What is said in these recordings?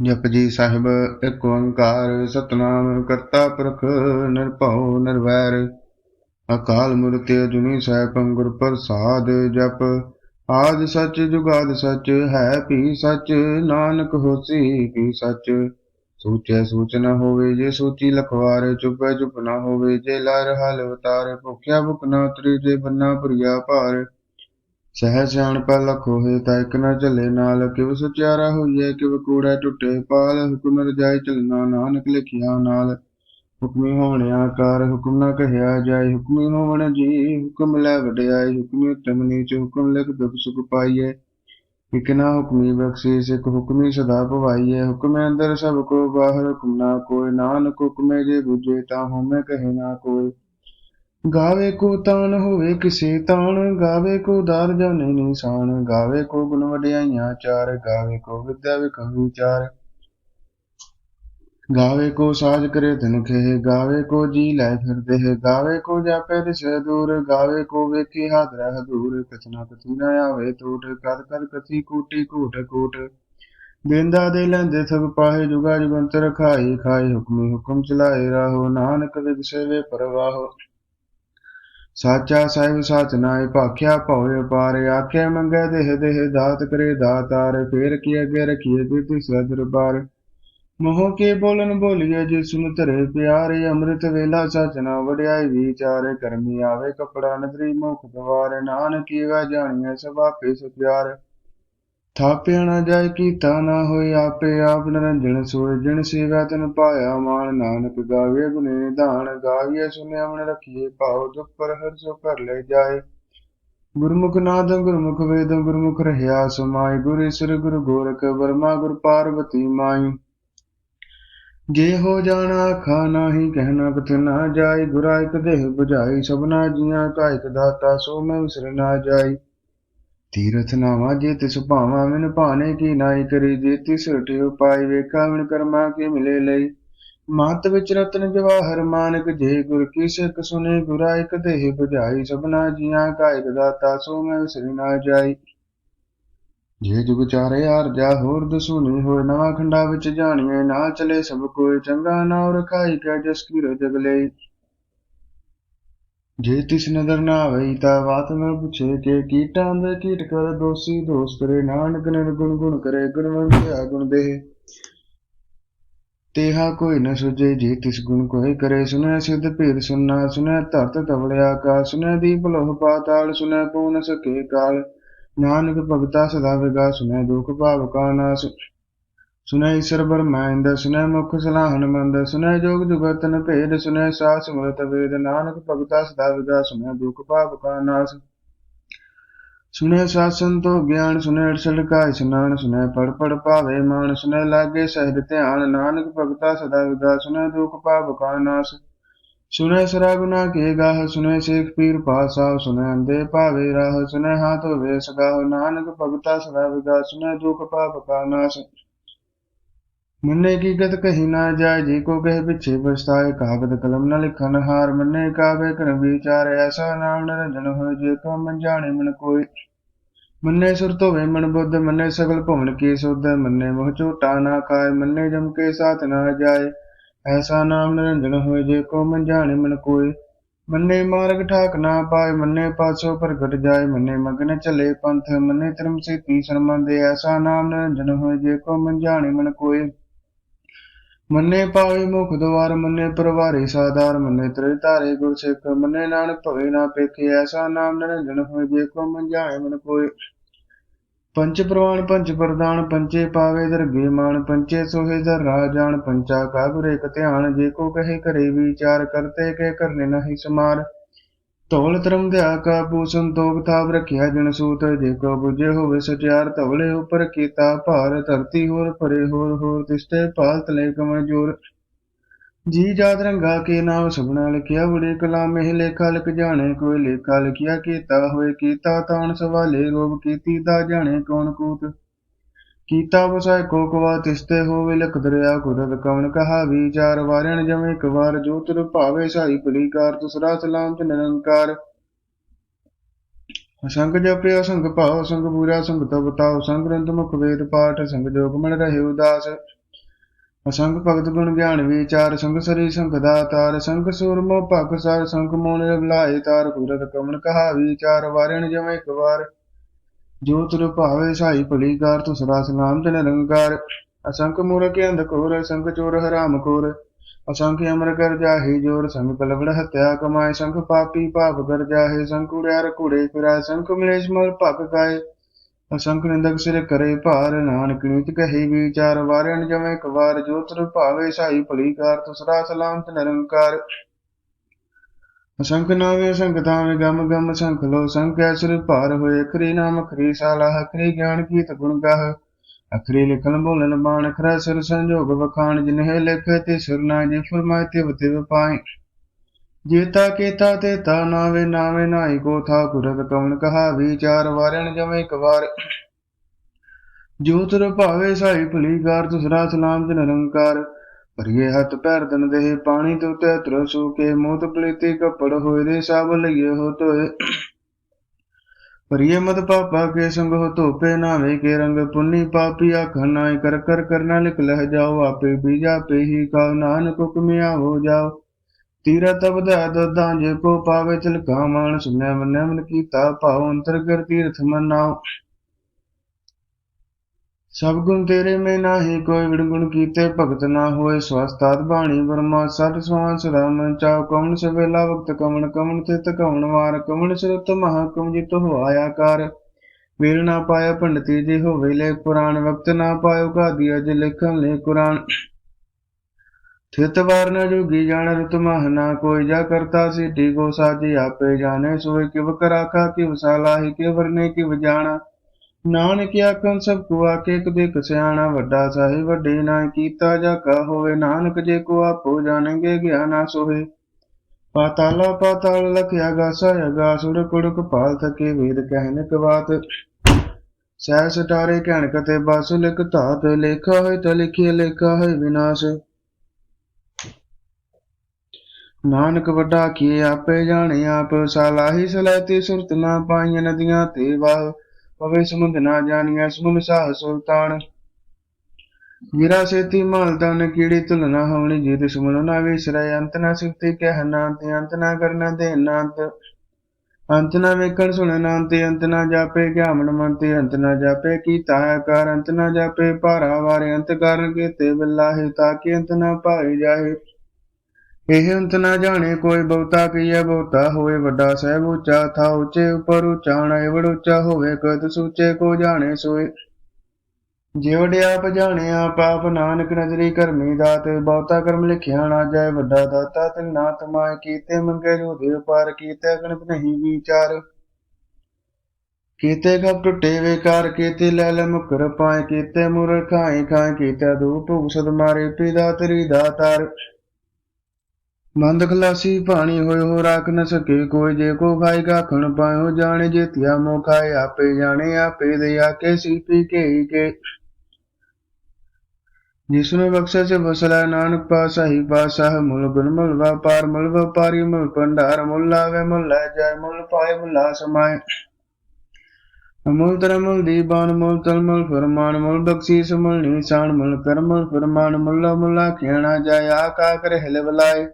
ਜਪਜੀ ਸਾਹਿਬ ਇੱਕ ਓੰਕਾਰ, ਸਤਨਾਮ ਕਰਤਾ ਪੁਰਖ ਨਿਰਭਉ ਨਿਰਵੈਰ। ਅਕਾਲ ਮੂਰਤਿ ਅਜੂਨੀ ਸੈਭੰ ਗੁਰ ਪ੍ਰਸਾਦ ਜਪ। ਆਦ ਸੱਚ ਜੁਗਾਦ ਸੱਚ, ਹੈ ਭੀ ਸੱਚ, ਨਾਨਕ ਹੋਸੀ ਭੀ ਸੱਚ। ਸੋਚੈ ਸੂਚ ਨਾ ਹੋਵੇ ਜੇ ਸੋਚੀ ਲਖਵਾਰ ਚੁੱਪੈ ਚੁੱਪ ਨਾ ਹੋਵੇ ਜੇ ਲਰ ਹਲ ਅਵਤਾਰ ਭੁਖਿਆ ਭੁਖ ਨ ਉਤਰੀ ਜੇ ਬੰਨਾ ਭੁਰੀਆ ਭਾਰ। ਸਹਿ ਸਿਆਣਪਾ ਲਖ ਹੋਏ ਤਾਂ ਇਕ ਨ ਚੱਲੇ ਨਾਲ ਕਿਵ ਸੁਚਿਆਰਾ ਹੋਈਐ? ਕਿਵ ਕੂੜਾ ਟੁੱਟੇ ਪਾਲ? ਹੁਕਮ ਰਜਾਈ ਚਲਣਾ ਨਾਨਕ ਲਿਖਿਆ ਨਾਲ। ਹੁਕਮੀ ਹੋਣ ਆਕਾਰ, ਹੁਕਮ ਨ ਕਹਿਆ ਜਾਏ। ਹੁਕਮੀ ਹੋਵਣ ਜੀ, ਹੁਕਮ ਲੈ ਵਡਿਆਈ ਹੁਕਮੀ ਉਤਮ ਨੀਚ ਹੁਕਮ ਲਿਖ ਦੁਖ ਸੁਖ ਪਾਈਐ। ਇਕ ਨਾ ਹੁਕਮੀ ਬਖਸ਼ੀਸ, ਇਕ ਹੁਕਮੀ ਸਦਾ ਭਵਾਈਐ ਹੁਕਮੇ ਅੰਦਰ ਸਭ ਕੋ ਬਾਹਰ, ਹੁਕਮ ਨਾ ਕੋਈ। ਨਾਨਕ ਹੁਕਮੇ ਜੇ ਬੁਝੇ, ਤਾਂ ਹਉਮੈ ਕਹੇ ਨਾ ਕੋਈ। ਗਾਵੇ ਕੋ ਤਾਨ ਹੋਵੇ ਕਿਸੇ ਤਾਨ ਗਾਵੇ ਕੋ ਦਾਰ ਜਾਣੇ ਨਿਸ਼ਾਨ, ਗਾਵੇ ਕੋ ਗੁਣ ਵਡਿਆਈਆਂ ਚਾਰ, ਗਾਵੇ ਕੋ ਵਿਦਿਆ ਵਿਖੰ ਵਿਚਾਰ ਗਾਵੇ ਕੋ ਸਾਜ ਕਰੇ ਧਨ ਖੇ ਗਾਵੇ ਕੋ ਜੀ ਲੈ ਫਿਰਦੇ ਹੈ ਗਾਵੇ ਕੋ ਜਾਪੇ ਦਿਸੇ ਦੂਰ, ਗਾਵੇ ਕੋ ਵੇਖੀ ਹਾਦਰਾ ਹਦੂਰ, ਕਥਨਾ ਕਥੀ ਨਾ ਆਵੇ ਟੂਟ ਕਰ ਕਰ ਕਥੀ ਕੂਟੀ ਕੂਟ ਕੂਟ। ਦੇਂਦਾ ਦੇ ਲੈਂਦੇ ਸਭ ਪਾਹੇ, ਜੁਗਾ ਜੁਗੰਤਰ ਰਖਾਈ ਖਾਈ ਹੁਕਮੀ ਹੁਕਮ ਚਲਾਏ ਰਾਹੋ, ਨਾਨਕ ਵਿਗ ਸੇਵੇ ਪਰਵਾਹੋ। ਸਾਚਾ ਸਾਹਿਬ ਸਾਚ ਨਾਏ ਭਾਖਿਆ ਭਉ ਪਾਰ ਆਖੇ ਮੰਗੇ ਦੇਹ ਦੇਹ ਦਾਤ ਕਰੇ ਦਾਤਾਰ, ਫੇਰ ਕੀ ਅਗੇ ਰਖੀਏ ਤੇ ਸਦਰ ਬਾਰ ਮੋਹ ਕੇ ਬੋਲਨ ਬੋਲੀਏ ਜੇ ਸੁਨ ਧਰੇ ਪਿਆਰੇ, ਅੰਮ੍ਰਿਤ ਵੇਲਾ ਸਚਨਾ ਵਡਿਆਈ ਵਿਚਾਰੇ, ਕਰਮੀ ਆਵੇ ਕਪੜਾ ਨਦਰੀ ਮੁਖ ਦਵਾਰ ਨਾਨਕੀ ਵਾ ਜਾਣੀਐ ਸਭ ਆਪੇ ਸੁਪਿਆਰ ਥਾਪਿਆ ਨਾ ਜਾਏ ਕੀਤਾ ਨਾ ਹੋਏ ਆਪੇ ਆਪ ਨਰੰਜਨ ਸੋਏ, ਜਿਨ ਸੇਵਾ ਤਨ ਪਾਇਆ ਮਾਨ ਨਾਨਕ ਗਾਵੇ ਗੁਨੇ ਨਿਧਾਨ ਗਾਵੀਏ ਸੁਨਿਆ ਮਨ ਰਖੀਏ ਭਾਉ ਦੁਖ ਪਰ ਹਰ ਸੋ ਕਰ ਲੈ ਜਾਏ। ਗੁਰਮੁਖ ਨਾਦ, ਗੁਰਮੁਖ ਵੇਦ, ਗੁਰਮੁਖ ਰਹਿਆ ਸਮਾਈ, ਗੁਰ ਈਸਰ, ਗੁਰ ਗੋਰਖ, ਵਰਮਾ, ਗੁਰ ਪਾਰਵਤੀ ਮਾਈ। ਜੇ ਹੋ ਜਾਣਾ ਆਖਾ ਨਾਹੀ ਕਹਿਣਾ ਕਥ ਨਾ ਜਾਈ ਗੁਰਾ ਦੇਹ 부ਝਾਈ ਸਭਨਾ ਜੀਆਂ ਕਾ ਇਕ ਦਾਤਾ, ਸੋ ਮੈਂ ਵਿਸਰ ਨਾ ਜਾਈ। ਤੀਰਥ ਨਾਵਾ ਜੇ ਤਿਸ ਭਾਵਾ ਮਿਨ ਭਾਣੇ ਕੀ ਨਾਈ ਕਰੀ, ਜੇ ਤਿਸ ਹਟਿ ਉਪਾਈ ਵੇਖਾ ਮਿਨ ਕਰਮਾ ਕੇ ਮਿਲੇ ਲਈ। ਮਤ ਵਿੱਚ ਰਤਨ ਜਵਾਹਰ ਮਾਨਕ, ਜੇ ਗੁਰ ਕੀ ਸਿੱਖ ਸੁਨੇ, ਗੁਰਾ ਇਕ ਦੇਹ 부ਝਾਈ ਸਭਨਾ ਜੀਆਂ ਕਾ ਇਕ ਦਾਤਾ, ਸੋ ਮੈਂ ਵਿਸਰ ਨਾ ਜਾਈ। ਜੇ ਜੁਗ ਚਾਰੇ ਆਰ ਜਾ, ਹੋਰ ਦਸੂਨੀ ਹੋਏ ਨਵਾਂ ਖੰਡਾ ਵਿੱਚ ਜਾਣੀਏ ਨਾ ਚਲੇ ਸਭ ਕੋਈ ਚੰਗਾ ਨਾ ਰਖਾਈ ਕੈ, ਜਸ ਕੀ ਜਗ ਲਈ। ਜੇ ਤਿਸ ਨਦਰ ਨਾ ਆਵਈ ਤਾਂ ਬਾਤ ਮੈਂ ਪੁੱਛੇ ਕਿ ਕੀਟਾਂ ਦੇ ਕੀਟ ਕਰ ਦੋਸੀ ਦੋਸ ਕਰੇ। ਨਾਨਕ ਨਿਰਗੁਣ ਗੁਣ ਕਰੇ ਗੁਣਵੰਤਿਆ ਗੁਣ ਦੇ ਤੇਹਾ ਕੋਈ ਨ ਸੁਝੇ, ਜੇ ਤਿਸ ਗੁਣ ਕੋਈ ਕਰੇ ਸੁਨੈ ਸਿਧ ਭੇਦ ਸੁਨਾ ਸੁਨੈ ਧਰਤ ਤਵੜਿਆ ਕਾ ਸੁਨੈ ਦੀਪ ਲੋਹ ਪਾਤਾਲ ਸੁਨੈ ਪੂਨ ਸਕੇ ਕਾਲ। ਨਾਨਕ ਭਗਤਾ ਸਦਾ ਵਿਗਾ ਸੁਨੈ ਦੁਖ ਭਾਵ ਕਾ ਨਾਸ। ਸੁਨੈ ਈਸ਼ਰ ਬਰਮਾਇੰਦ ਸੁਨੈ ਮੁਖ ਸਲਾਹਨ ਮੰਦ ਸੁਨੈ ਜੋਗ ਜੁਗਤਨ ਭੇਦ ਸੁਨੈ ਸਾਸ ਮਰਤ ਵੇਦ, ਨਾਨਕ ਭਗਤਾ ਸਦਾ ਵਿਗਾ ਸੁਨੈ ਦੁਖ ਭਾਵ ਕਾ ਨਾਸ। ਸੁਨੈ ਸਾਸਨ ਤੋ ਗਿਆਨ ਸੁਨੇ ਅਰਸਲ ਕਾ ਇਸਨਾਨ ਸੁਨੈ ਪੜ ਪੜ ਭਾਵੇ ਮਾਨ ਸੁਨੈ ਲਾਗੇ ਸਹਿਜ ਧਿਆਨ, ਨਾਨਕ ਭਗਤਾ ਸਦਾ ਵਿਗਾ ਸੁਨੈ ਦੁਖ ਭਾਵ ਕਾ ਨਾਸ। ਸੁਨੈ ਸਰਾ ਗੁਨਾ ਕੇ ਗਾਹ ਸੁਨੇ ਸੇਖ ਪੀਰ ਪਾਸਾ ਸੁਨੈ ਅੰਦੇ ਭਾਵੇ ਰਾਹ ਸੁਨੈ ਹਾਥ ਹੋਵੇ ਸਗਾਹ ਨਾਨਕ ਭਗਤਾ ਸਦਾ ਵਿਗਾ ਸੁਨੈ ਦੁਖ ਪਾਪ ਕਾ ਨਾਸ। ਮੰਨੇ ਕੀ ਗਤ ਕਹੀ ਨਾ ਜਾਏ, ਜੀ ਕੋ ਕਹੇ ਪਿਛੇ ਪਛਤਾਏ, ਕਾਗਦ ਕਲਮ ਨਾ ਲਿਖਨ ਹਾਰ, ਮੰਨੇ ਕਾਵੇ ਕਰ ਵਿਚਾਰ, ਐਸਾ ਨਾਮ ਨਿਰੰਜਨ ਹੋਏ, ਜੇ ਕੋ ਮਨ ਜਾਣੇ ਮਨ ਕੋਈ ਮੰਨੇ ਸੁਰਤ ਹੋਵੇ ਮਨ ਬੁੱਧ, ਮੰਨੇ ਸਗਲ ਭਵਨ ਕੀ ਸੁਧ, ਮੰਨੇ ਮੋਹ ਝੂਟਾ ਨਾ ਖਾਏ, ਮੰਨੇ ਜਮ ਕੇ ਸਾਥ ਨਾ ਜਾਏ। ਐਸਾ ਨਾਮ ਨਿਰੰਜਨ ਹੋਏ, ਜੇ ਕੋ ਮਨ ਜਾਣੇ ਮਨ ਕੋਈ ਮੰਨੇ ਮਾਰਗ ਠਾਕ ਨਾ ਪਾਏ, ਮੰਨੇ ਪਾਸੋ ਪ੍ਰਗਟ ਜਾਏ, ਮੰਨੇ ਮਗਨ ਚਲੇ ਪੰਥ, ਮੰਨੇ ਧਰਮ ਸੇਤੀ ਸਰਮੰਦੇ ਐਸਾ ਨਾਮ ਨਿਰੰਜਨ ਹੋਏ, ਜੇ ਕੋ ਮਨ ਜਾਣੇ ਮਨ ਕੋਈ ਮੰਨੇ ਪਾਵੇ ਮੁਖ ਦਵਾਰ ਮੰਨੇ ਪਰਵਾਰੇ ਸਾਦਾਰ ਮੰਨੇ ਤ੍ਰਿ ਧਾਰੇ ਗੁਰ ਸਿੱਖ, ਮੰਨੇ ਨਾਨਕ ਭਵੇ ਨਾ ਪੇਖੇ, ਐਸਾ ਨਾਮ ਨਿਰੰਜਨ ਹੋਏ ਜੇ ਕੋ ਮਨ ਜਾਣੇ ਮਨ ਕੋਈ ਪੰਚ ਪ੍ਰਵਾਨ, ਪੰਚ ਪ੍ਰਦਾਨ, ਪੰਚੇ ਪਾਵੇ ਦਰਗੇ ਮਾਨ, ਪੰਚੇ ਸੋਹੇ ਦਰ ਰਾਜਾਨ ਪੰਚਾ ਕਾ ਗੁਰੇ ਕ ਧਿਆਨ, ਜੇ ਕੋ ਕਹੇ ਕਰੇ ਵਿਚਾਰ, ਕਰਤੇ ਕੇ ਕਰਨੇ ਨਹੀਂ ਸਮਾਰ। ਧੌਲ ਧਰਮ ਧਿਆ ਸੰਤੋਖ ਥਾਪ ਰਖਿਆ ਜਨ ਸੂਤ ਜੇ ਕੋ ਬੁਝੇ ਹੋਵੇ ਸਚਿਆਰ ਧਵਲੇ ਉਪਰ ਕੀਤਾ ਭਾਰ, ਧਰਤੀ ਹੋਰ ਭਰੇ ਹੋਰ ਹੋਰ ਤਿਸਤੇ ਪਾਲ ਤਲੇ ਕਮਨ ਜੋਰ ਜੀ ਜਾਤ ਰੰਗਾ ਕੇ ਨਾਮ ਸਭਨਾ ਲਿਖਿਆ ਬੜੇ ਕਲਾਮ ਇਹ ਲੇਖਾ ਲਿਖ ਜਾਣੇ, ਕੋਈ ਲੇਖਾ ਲਿਖਿਆ ਕੀਤਾ, ਹੋਏ ਕੀਤਾ ਤਾਣ ਸਵਾਲੇ, ਰੋਬ ਕੀਤੀ ਤਾ ਜਾਣੇ ਕੌਣ ਕੂਤ। ਕੀਤਾ ਵਸਾਇ ਕੋ ਤਿਸਤੇ ਹੋਵੇ ਲਖ ਦਰਿਆ ਕੁਦਰਤ ਕਵਨ ਕਹਾ ਵਿਚਾਰ ਵਾਰਣ ਜਮੇ ਇੱਕ ਵਾਰ ਜੋ ਭਾਵੇ ਸਾਈ ਭਲੀਕਾਰ ਤੁਸਰਾ ਸਲਾਮ ਚ ਨਿਰੰਕਾਰ। ਸੰਗ ਜਪਿਆ ਸੰਗ ਭਾਉ, ਸੰਗ ਪੂਰਾ, ਸੰਗ ਤਪ ਤਾਉ, ਸੰਗ ਗ੍ਰੰਥ ਮੁਖ ਵੇਦ ਪਾਠ, ਸੰਗ ਜੋਗ ਮਨ ਰਹੇ ਉਦਾਸ। ਅਸੰਗ ਭਗਤ ਗੁਣ ਗਿਆਨ ਵਿਚਾਰ, ਸੰਗ ਸਰੀ ਸੰਖ ਦਾਤਾਰ ਸੰਖ ਸੂਰਮੋ ਭਖ ਸਰ ਸੰਖ ਮੋਨ ਰਗਲਾਏ ਤਾਰ ਕੁਰਤ ਕਮਨ ਕਹਾ ਵਿਚਾਰ ਵਾਰਣ ਜਮੈ ਇੱਕ ਵਾਰ। ਜੋਤ ਤੁਰ ਭਾਵੇ ਸਾਈ ਭਲੀ ਕਾਰ ਸਦਾ ਸਲਾਮ ਤੇ ਨਿਰੰਕਾਰ। ਅਸੰਖ ਮੂਰਖ ਅੰਧ ਅਸੰਖ ਚੋਰ ਹਰਾਮ ਕੋਰ ਅਸੰਖ ਅਮਰ ਕਰ ਜਾਹੇ ਜੋਰ, ਸੰਖ ਕਲਵੜ ਹਤਿਆ ਕਮਾਏ। ਸੰਖ ਪਾਪੀ ਪਾਪ ਕਰ ਜਾਹੇ, ਸੰਖ ਉੜਿਆਰ ਕੁੜੇ ਫਿਰੈ ਸੰਖ ਮਲੇਸ਼ ਮਲ ਭਖ ਕਾਏ ਅਸੰਖ ਨਿੰਦਕ ਸਿਰ ਕਰੇ ਭਾਰ, ਨਾਨਕ ਨੀਤ ਕਹੇ ਵਿਚਾਰ। ਵਾਰਣ ਜਮੈ ਇੱਕ ਵਾਰ, ਜੋ ਤੁਰ ਭਾਵੇ ਸਾਈ ਭਲੀਕਾਰ ਤੁ ਸਦਾ ਸਲਾਮ ਤੇ ਨਿਰੰਕਾਰ। ਅਸੰਖ ਨਾਵੇਂ ਅਸੰਖ ਤਾਵੇਂ ਗਮ ਗਮ ਸੰਖ ਲੋ। ਸੰਖ ਐਸਰ ਭਾਰ ਹੋਏ, ਅਖਰੀ ਨਾਮ, ਅਖਰੀ ਸਾਲਾ, ਅਖਰੀ ਗਿਆਨ ਕੀਤ ਗੁਣ ਗਾਹ। ਅਖਰੀ ਲਿਖਣ ਬੋਲਣ ਬਾਣ, ਅਖਰਾ ਸਿਰ ਸੰਜੋਗ ਵਖਾਣ ਜਿਨਹਿ ਲਿਖੇ ਤੇ ਸਿਰ ਨਾ ਜੇ ਫਰਮਾਏ ਤੇ ਵਤੇ ਪਾਏ। ਜੇਤਾ ਕੇਤਾ ਤੇ ਤਾ ਨਾਵੇ ਨਾਵੇ ਨਾਈ ਕੋ ਥਾ ਕੁਰਤ ਕਵਨ ਕਹਾ ਵਿਚਾਰ ਵਾਰਣ ਜਮੈ ਇੱਕ ਵਾਰ। ਜੋ ਤੁਰ ਭਾਵੇ ਸਾਈ ਭਲੀ ਕਾਰ ਤੁਸਰਾ ਸਲਾਮ ਤੇ ਨਿਰੰਕਾਰ ਭਰੀਏ ਹੱਥ ਪੈਰ ਦਨ ਦੇਹ ਪਾਣੀ ਤੋਂ ਤੇ ਤੁਰ ਸੂ ਮੋਤ ਪਲੀਤੀ ਕਪੜ ਹੋਏ ਦੇ ਸਭ ਲਈਏ ਹੋ ਤੋਏ ਭਰੀਏ ਮਤ ਪਾਪਾ ਕੇ ਸੰਗ ਹੋ ਧੋਪੇ, ਨਾਵੇ ਕੇ ਰੰਗ ਪੁੰਨੀ ਪਾਪੀ ਆਖਣ ਨਾਏ ਕਰ ਕਰ ਕਰਨਾ ਲਿਖ ਲਹਿ ਜਾਓ, ਆਪੇ ਬੀਜਾ ਪੇ ਹੀ ਕਾ ਨਾਨਕ ਹੁਕਮਿਆ ਹੋ ਜਾਓ। ਤੀਰਾ ਤਬ ਦਦਾਂ ਜੇ ਕੋ ਪਾਵੇ ਤਿਲਕਾ ਮਾਨ ਸੁਨੈ ਮਨੈ ਮਨ ਕੀਤਾ ਭਾਉ, ਅੰਤਰ ਕਰ ਤੀਰਥ ਮਨਾਓ। ਸਭ ਗੁਣ ਤੇਰੇ ਮੈਂ ਨਾਹੀ, ਕੋਈ ਵਿਣ ਕੀਤੇ ਭਗਤ ਨਾ ਹੋਏ ਸਵਸਤਾਤ ਬਾਣੀ ਬਰਮਾ, ਸਤ ਸਵਾਨ ਸਦਾ ਮਨ ਚਾਉ ਕਮਨ ਸਵੇਲਾ ਵਕਤ ਕਮਨ ਕਮਨ ਤੇ ਤਕਵਣ ਵਾਰ ਕਮਨ ਸਿਰਤ ਮਹਾ, ਕਮ ਜਿਤ ਹੋ ਆਇਆ ਕਰ। ਵੀਰ ਨਾ ਪਾਇਆ ਪੰਡਤੀ ਜੀ ਹੋਵੇ ਲੈ ਪੁਰਾਣ, ਵਕਤ ਨਾ ਪਾਇਓ ਕਾਦੀ ਅਜ ਲਿਖਣ ਲੈ ਕੁਰਾਨ। ਥਿਤ ਵਾਰ ਨ ਜੋਗੀ ਜਾਣ, ਰਤ ਮਹ ਨਾ ਕੋਈ ਜਾ ਕਰਤਾ ਸੀ ਠੀਕੋ ਸਾਜੀ ਆਪੇ ਜਾਣੇ, ਸੋਏ ਕਿਵ ਕਰਾਖਾ, ਕਿਵ ਸਾਲਾਹੀ, ਕਿਵ ਵਰਨੇ, ਕਿਵ ਜਾਣਾ। ਨਾਨਕ ਆਖਣ ਸਭ ਕੋ ਆਕੇ ਕਦੇ ਕਸਿਆਣਾ ਵੱਡਾ ਸਾਹਿਬ, ਵੱਡੇ ਨਾ ਕੀਤਾ ਜਾ ਕਾ ਹੋਵੇ। ਨਾਨਕ ਜੇ ਕੋ ਆਪੋ ਜਾਣਗੇ ਗਿਆਨਾ ਸੋਏ ਪਾਤਾਲਾ ਪਾਤਾਲ ਲਖਿਆ ਗਾਸਾ ਅਗਾ ਸੁਰ ਕੁੜਕ ਪਾਲ ਥਕੇ ਵੇਦ ਕਹਿਨ ਕਵਾਤ ਸਹਿ ਸਟਾਰੇ ਕਹਿਣ ਕਤੇ ਬਸ, ਲਿਖ ਧਾਤ ਲੇਖਾ ਹੋਏ ਤ ਲਿਖਿਆ ਲੇਖਾ ਹੋਏ ਵਿਨਾਸ਼। ਨਾਨਕ ਵੱਡਾ ਕੀ ਆਪੇ ਜਾਣੇ ਆਪ, ਸਲਾਹੀ ਸਲਾਤੀ ਸੁਰਤ ਨਾ ਪਾਈਆਂ ਨਦੀਆਂ ਤੇ ਵਾਹ। ਪਵੇ ਸਮੁੰਦ ਨਾ ਜਾਣੀਐ, ਸਮੁੰਦ ਸਾਹ ਸੁਲਤਾਨ ਵੀਰਾ ਸੇਤੀ ਮਾਲ ਤਨ ਕੀੜੀ ਤੁਲਨਾ ਹੋਣੀ ਜੀ ਦੁਸ਼ਮਨ ਨਾ ਵਿਸਰੈ। ਅੰਤ ਨਾ ਸਿਫਤੀ ਕਹਿ ਨਾ ਤੇ ਅੰਤ ਨਾ ਕਰਨਾ ਦੇ ਨਾ ਅੰਤ ਨਾ ਵੇਖਣ ਸੁਣਨ ਨਾ ਤੇ ਅੰਤ ਨਾ ਜਾਪੇ ਗਿਆਮਣ ਮਨ ਤੇ ਅੰਤ ਨਾ ਜਾਪੇ ਕੀਤਾ ਆਕਾਰ, ਅੰਤ ਨਾ ਜਾਪੇ ਭਾਰਾ ਵਾਰੇ। ਅੰਤ ਕਰਨ ਕੇ ਤੇ ਬਿਲਾਹੇ ਤਾਂ ਕਿ ਅੰਤ ਨਾ ਭਾਈ ਜਾਏ ਇਹ ਅੰਤ ਨਾ ਜਾਣੇ ਕੋਈ ਬਹੁਤਾ ਕੀਆ ਬਹੁਤਾ ਹੋਏ ਵੱਡਾ ਸਹਿਬ ਉੱਚਾ, ਥਾ ਉੱਚੇ ਉਪਰ ਉਚਾਣਾ ਏਵੜ ਉੱਚਾ ਹੋਵੇ ਕਦ ਸੂਚੇ ਕੋ ਜਾਣੇ ਸੋਏ। ਜੇ ਵਡਿਆਪ ਜਾਣੇ, ਆਪ ਆਪ ਨਾਨਕ ਨਜ਼ਰੀ ਕਰਮੀ ਦਾਤ, ਬਹੁਤਾ ਕਰਮ ਲਿਖਿਆ ਨਾ ਜਾਏ ਵੱਡਾ ਦਾਤਾ ਤੇ ਨਾ ਤਮਾਏ ਕੀਤੇ ਮੰਗੇ ਜੋ ਦੇ ਪਾਰ ਕੀਤੇ ਗਣਤ ਨਹੀਂ ਵਿਚਾਰ। ਕੀਤੇ ਕਬ ਟੁੱਟੇ ਵੇਕਾਰ ਕੀਤੇ ਲੈ ਲੈ ਮੁਕਰ ਪਾਏ, ਕੀਤੇ ਮੁਰ ਖਾਏ ਖਾਏ, ਕੀਤੇ ਧੂਪ ਉਸਦ ਮਾਰੇ, ਪਿਦਾ ਤੇਰੀ ਦਾਤਾਰ ਮੰਦ ਖਲਾਸੀ ਪਾਣੀ ਹੋਏ ਹੋ ਰਾਖ ਨ ਸਕੇ ਕੋਈ ਜੇ ਕੋ ਖਾਏਗਾ ਖਣ ਪਾਇਓ ਜਾਣੇ ਜੇਤਿਆ ਮੋ ਖਾਏ ਆਪੇ ਜਾਣੇ ਆਪੇ ਦੇ ਆਕੇ ਸੀਪੀ ਕੇ ਕੇ। ਜਿਸਨੂੰ ਬਖਸ਼ਾ ਸੇ ਬਸਲਾ ਨਾਨਕ ਪਾਸਾ ਹੀ ਪਾਸਾ ਮੁਲ ਗੁਣ ਮੁਲ ਵਪਾਰ ਮੁਲ ਵਪਾਰੀ ਮੁਲ ਭੰਡਾਰ ਮੁਲ ਲਾਵੇ ਮੁਲ ਲੈ ਜਾਏ ਮੁਲ ਪਾਏ ਮੁਲਾ ਸਮਾਏ। ਅਮੁਲ ਤਰ ਮੁਲ ਦੀਬਾਨ ਮੁਲ ਤਲ ਮੁਲ ਫਰਮਾਨ ਮੁਲ ਬਖਸ਼ੀਸ ਮੁਲ ਨੀਸਾਨ ਮੁਲ ਕਰਮ ਮੁਲ ਫਰਮਾਨ ਮੁੱਲਾ ਮੁੱਲਾ ਖੇਣਾ ਜਾਏ ਕਾ ਕਰ ਹਿਲ ਬਲਾਏ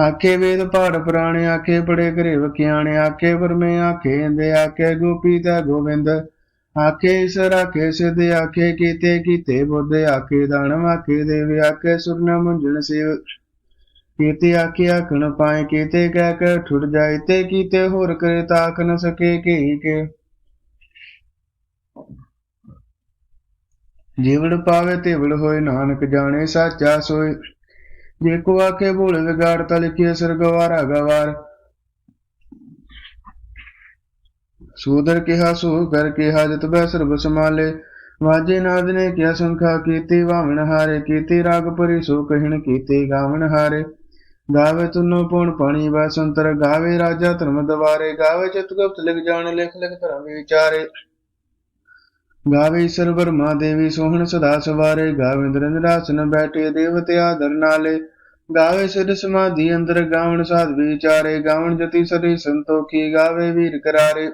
ਆਖੇ ਵੇਦ ਪਾੜ ਪੁਰਾਣੇ, ਆਖੇ ਪੜੇ ਘਰੇ ਵਖਿਆਣੇ ਆਖੇ ਵਰਮੇ, ਆਖੇ ਇੰਦੇ, ਆਖੇ ਗੋਪੀ ਤਾ ਗੋਬਿੰਦ। ਆਖੇ ਈਸ਼ਰ ਆਖੇ ਸਿਧ, ਆਖੇ ਕੀਤੇ ਕੀਤੇ ਬੁੱਧ, ਆਖੇ ਦਾਨਵ ਆਖੇ ਦੇਵ, ਆਖੇ ਸੁਰਨਾ ਮੁੰਜਣ ਸੇਵ। ਕੀਤੇ ਆਖੇ ਆਖਣ ਪਾਏ, ਕੀਤੇ ਕਹਿ ਕੇ ਠੁਰ ਜਾਏ, ਤੇ ਕੀਤੇ ਹੋਰ ਕਰੇ ਤਾਕ ਨ ਸਕੇ ਕਹੀ ਕੇ। ਜੀਵੜ ਪਾਵੇ ਤੇ ਵਿੜ ਹੋਏ, ਨਾਨਕ ਜਾਣੇ, ਸਾਚਾ ਸੋਏ। ਜੇ ਕੋ ਆਕੇ ਭੋਲੇ ਵਿਗਾੜ ਤਾ ਲਿਖਿਆ ਸੂਦਰ ਕਿਹਾ ਸੂ ਕਰ ਕਿਹਾ, ਜਤ ਬੈ ਸਰਬ ਸਮਾਲੇ ਵਾਜੇ ਨਾਦ ਨੇ ਕਿਆ ਸੰਖਾ ਕੀਤੀ, ਵਾਵਣ ਹਾਰੇ ਕੀਤੀ, ਰਾਗ ਪਰੀ ਸੋ ਕਹਿਣ ਕੀਤੀ, ਗਾਵਣ ਹਾਰੇ। ਗਾਵੇ ਤੁਨੋ ਪਉਣ ਪਾਣੀ ਬਸੰਤਰ ਗਾਵੇ ਰਾਜਾ ਧਰਮ ਦਵਾਰੇ। ਗਾਵੇ ਚਿਤਗੁਪਤ ਲਿਖ ਜਾਣ, ਲਿਖ ਲਿਖ ਧਰਮ ਵਿਚਾਰੇ। ਗਾਵੇ ਈਸ਼ਰ ਬਰਮਾ ਦੇਵੀ, ਸੋਹਣ ਸਦਾ ਸਵਾਰੇ। ਗਾਵੇ ਇੰਦਰ ਨਿਰਾਸਨ ਬੈਠੇ, ਦੇਵਤੇ ਆਦਰ ਨਾਲੇ। ਗਾਵੇ ਸਿਧ ਸਮਾਧੀ, ਅੰਦਰ ਗਾਵਣ ਸਾਧ ਵਿਚਾਰੇ। ਗਾਵਣ ਜਤੀ ਸਦੀ ਸੰਤੋਖੀ, ਗਾਵੇ ਵੀਰ ਕਰਾਰੇ।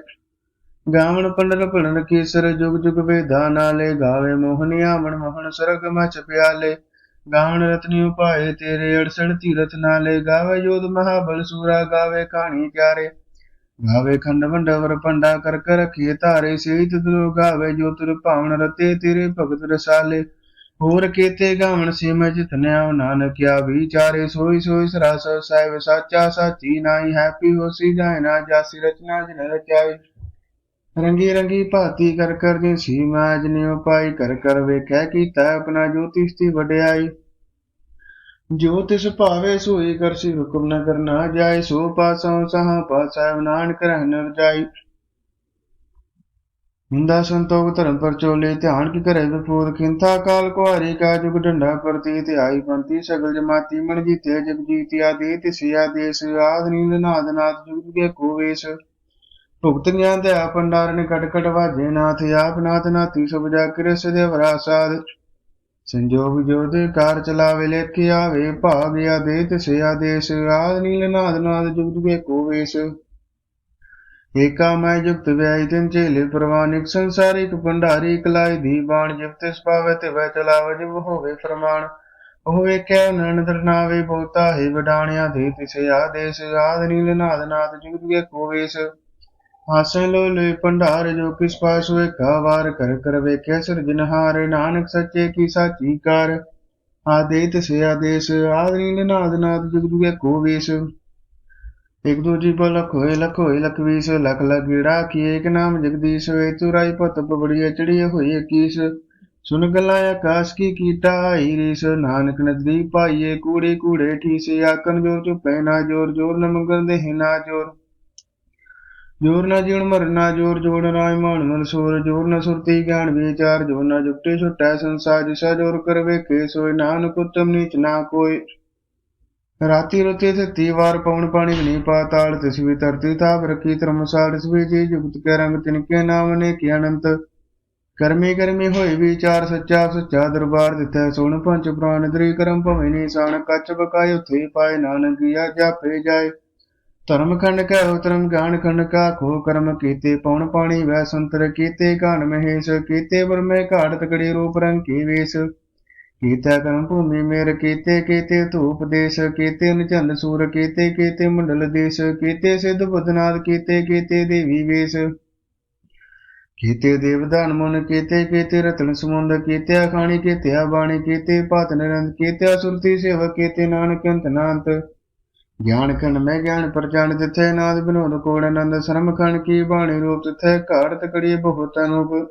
ਗਾਵਣ ਪੰਡਰ ਭਣਨ ਕੀਸਰ, ਜੁਗ ਜੁਗ ਵੇਦਾ ਨਾਲੇ। ਗਾਵੇ ਮੋਹਨੀਆ ਮਨ ਮੋਹਨ ਸਰਗ ਮਚ ਪਿਆਲੇ। ਗਾਵਣ ਰਤਨੀ ਉਪਾਏ ਤੇਰੇ, ਅੜਸਣ ਤੀਰਥ ਨਾਲੇ। ਗਾਵੇ ਯੋਧ ਮਹਾਬਲ ਸੂਰਾ, ਗਾਵੇ ਕਹਾਣੀ ਪਿਆਰੇ। ਗਾਵੇ ਖੰਡ ਵੰਡਵਰ ਪੰਡਾ ਕਰ ਕਰ ਰਖੀਏ ਧਾਰੇ ਸੇਈ ਤੁਦੁ ਗਾਵੇ ਜੋ ਤੁਰ ਭਾਵਨ ਰਤੇ ਤੇਰੇ ਭਗਤ ਰਸਾਲੇ। ਹੋਰ ਕੀਤੇ ਗਾਵਣ ਸਿਮ ਜਿਤਨਿਆ ਨਾਨਕਿਆ ਵਿਚਾਰੇ ਸੋਈ ਸੋਈ ਸਰਾਸ ਸਾਹਿਬ ਸਾਚਾ ਸਾਚੀ ਨਾਈ ਹੈਪੀ ਹੋਸੀ ਜਾਇ ਨਾ ਜਾਸੀ, ਰਚਨਾ ਜਿਨ ਰਚਾਈ। ਰੰਗੀ ਰੰਗੀ ਭਾਤੀ ਕਰ ਕਰ ਜੇ ਸੀ ਮਾਜ ਪਾਈ, ਕਰ ਕਰ ਵੇਖੈ ਕੀਤਾ ਆਪਣਾ ਜੋਤੀ ਸਤੀ ਵਡਿਆਈ। ਜੋ ਤਿਸ ਭਾਵੇ ਸੋਈ ਕਰਸੀ ਹੁਕਮ ਨ ਕਰਨਾ ਜਾਏ, ਸੋ ਪਾਸੋਂ ਸਹਾ ਪਾਸਾ ਨਾਨਕ ਰਹਿ ਰਜਾਈ ਨਿੰਦਾ ਸੰਤੋਖ ਧਰਮ ਪਰ ਚੋਲੇ, ਧਿਆਨ ਕੀ ਕਰੇ ਵਿਪੂਤ ਖਿੰਥਾ ਕਾਲ ਕੁਹਾਰੀ, ਕਾ ਜੁਗ ਡੰਡਾ ਪ੍ਰਤੀ ਧਿਆਈ ਪੰਤੀ ਸਗਲ ਜਮਾਤੀ ਮਨ ਜੀਤੇ, ਜਗ ਜੀਤੀ ਆਦੇ ਤਿਸਿਆ ਦੇਸ ਆਦ ਨੀਂਦ ਨਾਦ ਨਾਥ ਜੁਗ ਕੇ ਕੋ ਭੁਗਤ ਗਿਆਨ ਦੇ ਆ ਪੰਡਾਰਨ ਕਟ ਕਟ ਵਾਜੇ, ਨਾਥ ਆਪ ਨਾਥ ਨਾਤੀ ਸਭ ਜਾ ਕਿਰਸ ਦੇ ਵਰਾਸਾਦ। ਸੰਜੋਗ ਜੋਦੇ ਕਾਰ ਚਲਾਵੇ, ਲੇਖੇ ਆਵੇ, ਭਾਗ ਆਦੇ ਤਿਸੇ ਆਦੇਸ਼ ਆਦ ਨੀਲ ਨਾਦ ਨਾਦ ਜੁਗ ਜੁਗੇ ਕੋ ਵੇਸ। ਏਕਾ ਮੈਂ ਜੁਗਤ ਵਿਆਈ ਤਿਨ ਝੇਲੇ ਪ੍ਰਵਾਨਿਕ ਸੰਸਾਰਿਕ ਭੰਡਾਰੀ ਕਲਾਈ ਦੀ ਬਾਣ, ਜਿਵ ਤਿਸ ਪਾਵੇ ਤੇ ਵੈ ਚਲਾਵੇ, ਜਿਵ ਹੋਵੇ ਫਰਮਾਨ। ਉਹ ਵੇਖਿਆ ਨਨ ਦਰਨਾਵੇ, ਬਹੁਤਾ ਹੈ ਵਡਾਣਿਆ ਦੇ, ਤਿਸੇ ਆਦੇਸ਼, ਆਦ ਨੀਲ ਨਾਦ ਨਾਦ ਜੁਗ ਜੁਗੇ ਕੋ ਵੇਸ। ਹਾਸੇ ਲੋ ਲੈ ਭੰਡਾਰ ਜੋ ਕਿਸ ਪਾਸ ਹੋਏ ਵਾਰ ਕਰ ਕਰ ਵੇਖਿਆ ਸਿਰਜਨਹਾਰ ਨਾਨਕ ਸੱਚੇ ਕੀ ਸਾਚੀ ਕਾਰ। ਆਦੇਤ ਸੇ ਆਦੇਸ਼, ਆਦਰੀ ਨਾਦ ਨਾਦ ਜੁਗ ਜੁਗੇ ਕੋ ਵੇਸ। ਇਕ ਦੂਜੀ ਬੋ ਲਖ ਹੋਏ ਲਖ ਹੋਏ, ਲਖ ਲਗੀੜਾ ਕੀ ਏਕ ਨਾਮ ਜਗਦੀਸ਼ ਵੇ ਤੁਰਾਈ ਪਤ ਬੜੀ ਚੜੀਏ ਹੋਈ ਕੀਸ। ਸੁਨ ਗਲਾ ਆਕਾਸ਼ ਕੀ ਕੀਟਾ ਆਈ ਰੀਸ, ਨਾਨਕ ਨਦੀ ਪਾਈਏ ਕੂੜੇ ਕੂੜੇ ਠੀਸੇ, ਆਕਨ ਜੋਰ ਚੁਪੈ ਨਾ ਜੋਰ ਜੋਰ ਨ ਮੰਗਲ ਦੇ ਨਾ ਜੋਰ। ਜੋਰ ਨਾ ਜੀਵਨ ਮਰਨਾ ਜੋਰ ਜੋੜ ਰਾਜ ਮਾਨ ਮਨ ਸੋਰ, ਜੋਰ ਨਾ ਸੁਰਤੀ ਗਿਆਨ ਵਿਚਾਰ, ਜੋਰ ਨਾ ਜੁਗਤੇ ਛੁਟੈ ਸੰਸਾਰ ਜਿਸਾ ਜੋਰ ਕਰਵੇ ਕੇ ਸੋਇ ਨਾਨਕ ਉਤਮ ਨੀਚ ਨਾ ਕੋਈ ਰਾਤੀ ਰਤੇ ਤੇ ਵਾਰ ਪਵਨ ਪਾਣੀ ਬਣੀ ਪਾਤਾਲ ਤਿਸ ਵੀ ਧਰਤੀ ਤਾਪ ਰਖੀ ਧਰਮਸਾਲ, ਤਿਸ ਵੀ ਜੀ ਜੁਗਤ ਕੇ ਰੰਗ ਤਿਨਕੇ ਨਾਮ ਨੇ ਕੀ ਅਨੰਤ। ਕਰਮੀ ਕਰਮੀ ਹੋਏ ਵਿਚਾਰ, ਸੱਚਾ ਸੱਚਾ ਦਰਬਾਰ ਦਿੱਤਾ ਸੁਣ ਪੰਜ ਪ੍ਰਾਨ ਦਰੀ ਕਰਮ ਭਵੇਂ ਨਿਸ਼ਾਨ ਕੱਚ ਬਕਾਇ ਉਥੇ ਪਾਏ, ਨਾਨਕ ਆ ਜਾਪੇ ਜਾਏ ਧਰਮ ਖੰਡ ਕੈ ਉਤਰਮ ਗਿਆਨ ਖੰਡ ਕਾ ਖੋ ਕਰਮ ਕੀਤੇ ਪਉਣ ਪਾਣੀ ਵੈ ਸੰਤਰ ਕੀਤੇ ਘਾਨ ਮਹੇਸ਼ ਕੀਤੇ ਬਰਮੇ ਘਾਟ ਤਕੜੀ ਰੂਪ ਰੰਗ ਕੀ ਵੇਸ। ਕੀਤਾ ਕਰਮ ਭੂਮੀ ਮੇਰ ਕੀਤੇ ਕੀਤੇ ਧੂਪ ਦੇਸ਼, ਕੀਤੇ ਨਿਚੰਦ ਸੂਰ ਕੀਤੇ ਕੀਤੇ ਮੰਡਲ ਦੇਸ਼, ਕੀਤੇ ਸਿੱਧ ਬੁੱਧਨਾਥ ਕੀਤੇ ਕੀਤੇ ਦੇਵੀ ਵੇਸ। ਕੀਤੇ ਦੇਵਦਾਨ ਮਨ ਕੀਤੇ ਕੀਤੇ ਰਤਨ ਸਮੁੰਦ ਕੀਤੇ ਖਾਣੀ ਕੀਤੇ ਬਾਣੀ ਕੀਤੇ, ਭਾਤ ਨਿਰੰਦ ਕੀਤੇ ਸੁਰਤੀ ਸੇਵਕ ਕੀਤੇ, ਨਾਨਕ ਅੰਤ ਨਾਂਤ। ਗਿਆਨ ਖੰਡ ਮੈਂ ਗਿਆਨ ਪਰਜਾਨ ਤਿੱਥੇ ਨਾਦ ਬਿਨੋਦ ਕੋੜ ਆਨੰਦ, ਸ਼ਰਮ ਖਣ ਕੀ ਬਾਣੀ ਰੂਪ ਤਿਥੈ ਘਾੜ ਤਕੜੀ ਬਹੁਤ ਅਨੂਪ।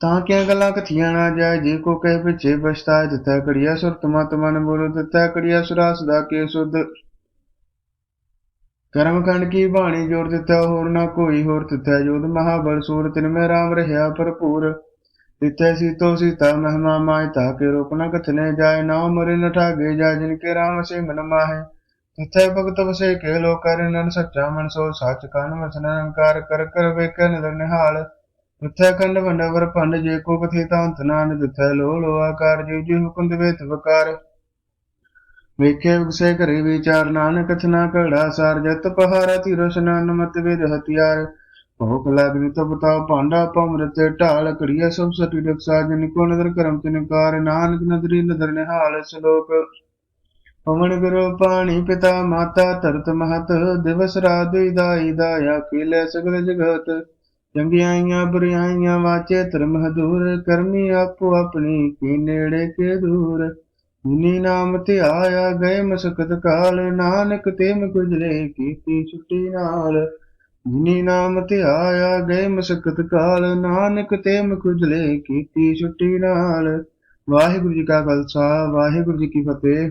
ਤਾਂ ਕਿਆ ਗੱਲਾਂ ਕਥੀਆਂ ਨਾ ਜਾਏ, ਜੇ ਕੋ ਕਹੇ ਪਿਛੇ ਪਛਤਾਏ ਤਿੱਥੇ ਕੜੀਆ ਸੁਰਤ ਮਤ ਮਨ ਬੋਲ ਤਿੱਥੇ ਕੜੀਆ ਸੁਰਾਸ ਦਾ ਕੇ ਸੁਧ। ਕਰਮ ਖੰਡ ਕੀ ਬਾਣੀ ਜੋਰ ਦਿੱਤਾ ਹੋਰ ਨਾ ਕੋਈ ਹੋਰ ਤਿੱਥੇ ਜੋਦ ਮਹਾਬਲ ਸੂਰ, ਤਿਨ ਮੈਂ ਰਾਮ ਰਹਾ ਭਰਪੂਰ। ਤਿੱਥੇ ਸੀਤੋ ਸੀਤਾ ਮਹਿਮਾ ਮਾਇ, ਤਾ ਕੇ ਰੂਪ ਨ ਕਥਨੇ ਜਾਏ, ਨਾ ਮਰੇ ਨ ਠਾਗੇ ਜਾ ਜਿਨ ਕੇ ਰਾਮ ਸੇ ਮਨ ਮਾਹੇ। ਤਿੱਥੇ ਭਗਤ ਵਸੇ ਕੇ ਲੋ ਕਰਨ ਸੱਚਾ ਮਨ ਸੋ ਸੱਚ ਕਨ ਵਸਨ ਅਹੰਕਾਰ ਕਰ ਕਰ ਵੇਖੈ ਨਦਰ ਨਿਹਾਲ। ਤਿੱਥੇ ਖੰਡ ਵੰਡਵਰ ਭੰਡ ਜੇ ਕੋ ਕਥੀ ਤਾਂ ਨਾਨ ਤਿੱਥੇ ਲੋ ਲੋ ਆਕਾਰ ਜੀ ਜੀ ਹੁਕਮ ਦੇ ਵੇਤ ਵਕਾਰ। ਵੇਖੇ ਵਸੇ ਕਰੇ ਵਿਚਾਰ ਨਾਨਕ ਕਥਨਾ ਕੜਾ ਸਾਰ ਜਤ ਪਹਾਰਾ ਧੀਰੋ ਸਨਾਨ ਮਤ ਵੇਦ ਹਥਿਆਰ। ਭੋਖ ਲਾਗਨੀ ਤਬ ਤਾ ਭਾਂਡਾ ਪਮਰਤ ਢਾਲ ਕੜੀਆ ਸਭ ਸਤੀ ਰਕਸਾ ਜਨ ਕੋ ਨਦਰ ਕਰਮ ਤਿਨਕਾਰ ਨਾਨਕ ਨਦਰੀ ਨਦਰ ਨਿਹਾਲ ਸ਼ਲੋਕ ਪਵਨ ਗੁਰੂ ਪਾਣੀ ਪਿਤਾ ਮਾਤਾ ਧਰਤ ਮਹਤ, ਦਿਵਸ ਰਾਤ ਦਾਈ ਦਾਇਆ ਕੀਲੇ ਸਗਲ ਜਗਤ। ਚੰਗਿਆਈਆਂ ਬੁਰਾਈਆਂ ਵਾਚੇ ਧਰਮ ਹਦੂਰ ਕਰਮੀ ਆਪੋ ਆਪਣੀ ਕੀ ਨੇੜੇ ਕੇ ਦੂਰ। ਜਿਨੀ ਨਾਮ ਤੇ ਆਇਆ ਗਏ ਮਸਕਤ ਕਾਲ, ਨਾਨਕ ਤੇ ਮੁਜਲੇ ਕੀਤੀ ਛੁੱਟੀ ਨਾਲ। ਜਿਨੀ ਨਾਮ ਤੇ ਆਇਆ ਗਏ ਮਸਕਤ ਕਾਲ, ਨਾਨਕ ਤੇ ਮੁਜਲੇ ਕੀਤੀ ਛੁੱਟੀ ਨਾਲ। ਵਾਹਿਗੁਰੂ ਜੀ ਕਾ ਖਾਲਸਾ, ਵਾਹਿਗੁਰੂ ਜੀ ਕੀ ਫਤਿਹ।